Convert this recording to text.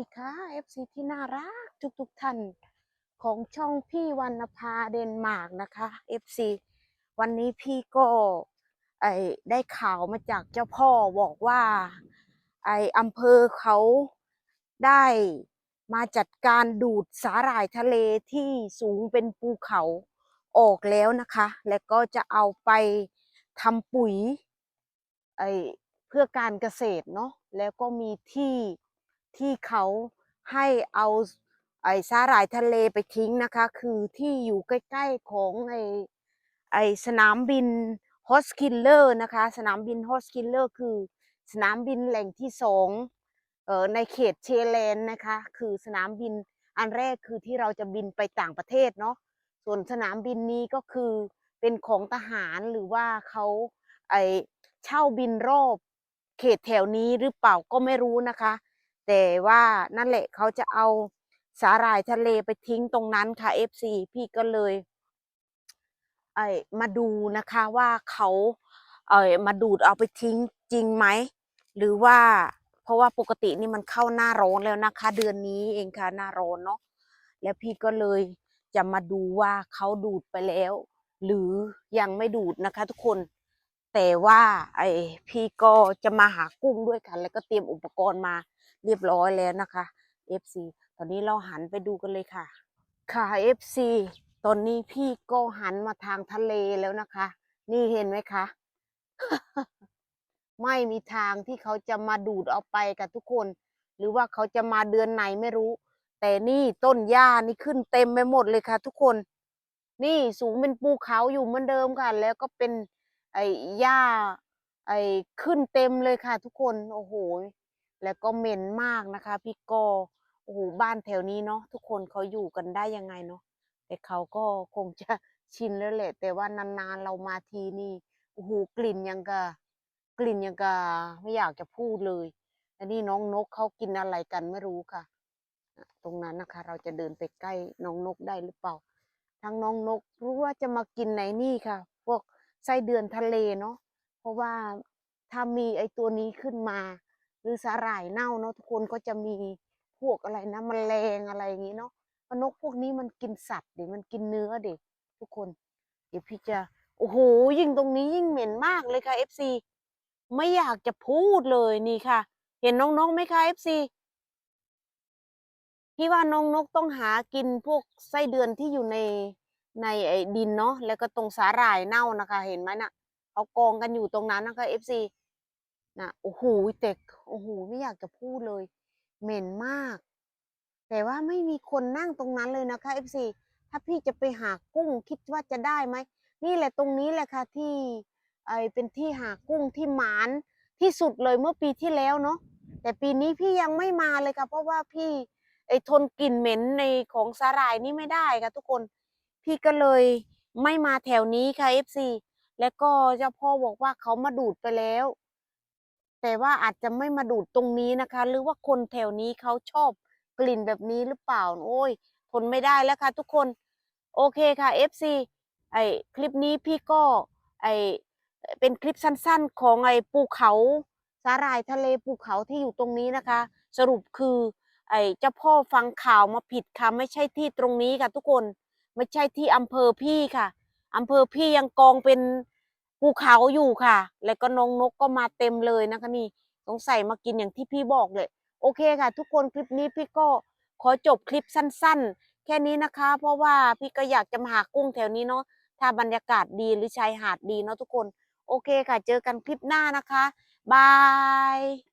ดีค่ะ FC ที่น่ารักทุกๆท่านของช่องพี่วรรณภาเดนมาร์กนะคะ FC วันนี้พี่ก็ไอได้ข่าวมาจากเจ้าพ่อบอกว่า ไออำเภอเขาได้มาจัดการดูดสาหร่ายทะเลที่สูงเป็นภูเขาออกแล้วนะคะ แล้วก็จะเอาไปทำปุ๋ยไอเพื่อการเกษตรเนาะแล้วก็มีที่ ที่เขาให้เอาไอสาหร่ายทะเลไปทิ้งนะคะ คือที่อยู่ใกล้ๆของไอไอสนามบินฮอสคิลเลอร์นะคะ สนามบินฮอสคิลเลอร์คือสนามบินแหล่งที่สองเอ่อในเขตเชแลนนะคะ คือสนามบินอันแรกคือที่เราจะบินไปต่างประเทศเนาะส่วนสนามบินนี้ก็คือเป็นของทหารหรือว่าเขาไอเช่าบินรอบเขตแถวนี้หรือเปล่าก็ไม่รู้นะคะ แต่ว่านั่นแหละเขาจะเอาสาหร่ายทะเลไปทิ้งตรงนั้นค่ะ FC พี่ก็เลยไอ้มาดูนะคะว่าเขาเอ่ยมาดูดเอาไปทิ้งจริงไหม หรือว่าเพราะว่าปกตินี่มันเข้าหน้าร้อนแล้วนะคะ เดือนนี้เองค่ะหน้าร้อนเนาะแล้วพี่ก็เลยจะมาดูว่าเขาดูดไปแล้ว หรือยังไม่ดูดนะคะ ทุกคน แต่ว่าไอพี่ก็จะมาหากุ้งด้วยกัน แล้วก็เตรียมอุปกรณ์มาเรียบร้อยแล้วนะคะ FC ตอนนี้เราหันไปดูกันเลยค่ะ ค่ะ FC ตอนนี้พี่ก็หันมาทางทะเลแล้วนะคะ นี่เห็นไหมคะ ไม่มีทางที่เขาจะมาดูดเอาไปกับทุกคน หรือว่าเขาจะมาเดือนไหนไม่รู้ แต่นี่ต้นหญ้านี่ขึ้นเต็มไปหมดเลยค่ะ ทุกคน นี่สูงเป็นภูเขาอยู่เหมือนเดิมค่ะ แล้วก็เป็น ไอ้หญ้าไอ้ขึ้นเต็มเลยค่ะ ทุกคนโอ้โหแล้วก็เหม็นมากนะคะ พี่ก็โอ้โหบ้านแถวนี้เนาะทุกคนเขาอยู่กันได้ยังไงเนาะแต่เขาก็คงจะชินแล้วแหละ แต่ว่านานๆเรามาทีนี่โอ้โหกลิ่นยังกะกลิ่นยังกะไม่อยากจะพูดเลยอันนี้น้องนกเขากินอะไรกันไม่รู้ค่ะ ตรงนั้นนะคะ เราจะเดินไปใกล้น้องนกได้หรือเปล่าทางน้องนกรู้ว่าจะมากินในนี่ค่ะ พวก ไส้เดือนทะเลเนาะเพราะว่าถ้ามีไอตัวนี้ขึ้นมา หรือสาหร่ายเน่าเนาะทุกคนก็จะมีพวกอะไรนะแมลงอะไรอย่างนี้เนาะนกพวกนี้มันกินสัตว์เด็มันกินเนื้อเด็กทุกคน เดี๋ยวพี่จะโอ้โหยิ่งตรงนี้ยิ่งเหม็นมากเลยค่ะ FC ไม่อยากจะพูดเลยนี่ค่ะ เห็นน้องๆไหมคะ FC พี่ว่าน้องนกต้องหากินพวกไส้เดือนที่อยู่ใน ในไอ้ดินเนาะแล้วก็ตรงสาหร่ายเน่านะคะ เห็นไหมน่ะเขากองกันอยู่ตรงนั้นนะคะ FC น่ะโอ้โหแต่โอ้โหไม่อยากจะพูดเลย เหม็นมาก แต่ว่าไม่มีคนนั่งตรงนั้นเลยนะคะ FC ถ้าพี่จะไปหากุ้งคิดว่าจะได้ไหมนี่แหละตรงนี้แหละค่ะที่ไอเป็นที่หากุ้งที่หมานที่สุดเลยเมื่อปีที่แล้วเนาะแต่ปีนี้พี่ยังไม่มาเลยค่ะเพราะว่าพี่ไอทนกลิ่นเหม็นในของสาหร่ายนี่ไม่ได้ค่ะทุกคน พี่ก็เลยไม่มาแถวนี้ค่ะ FC แล้วก็เจ้าพ่อบอกว่าเขามาดูดไปแล้ว แต่ว่าอาจจะไม่มาดูดตรงนี้นะคะ หรือว่าคนแถวนี้เขาชอบกลิ่นแบบนี้หรือเปล่า โอ้ยทนไม่ได้แล้วค่ะ ทุกคน โอเคค่ะ FC ไอคลิปนี้พี่ก็ไอเป็นคลิปสั้นๆ ของไอภูเขาสาหร่ายทะเลภูเขาที่อยู่ตรงนี้นะคะ สรุปคือ ไอเจ้าพ่อฟังข่าวมาผิดค่ะไม่ใช่ที่ตรงนี้ค่ะทุกคน ไม่ใช่ที่อำเภอพี่ค่ะอำเภอพี่ยังกองเป็นภูเขาอยู่ค่ะ แล้วก็นงนกก็มาเต็มเลยนะคะนี่สงสัยมากินอย่างที่พี่บอกเลย โอเคค่ะ ทุกคนคลิปนี้พี่ก็ขอจบคลิปสั้น ๆ แค่นี้นะคะ เพราะว่าพี่ก็อยากจะมาหากุ้งแถวนี้เนาะถ้าบรรยากาศดีหรือชายหาดดีเนาะทุกคน โอเคค่ะ เจอกันคลิปหน้านะคะบาย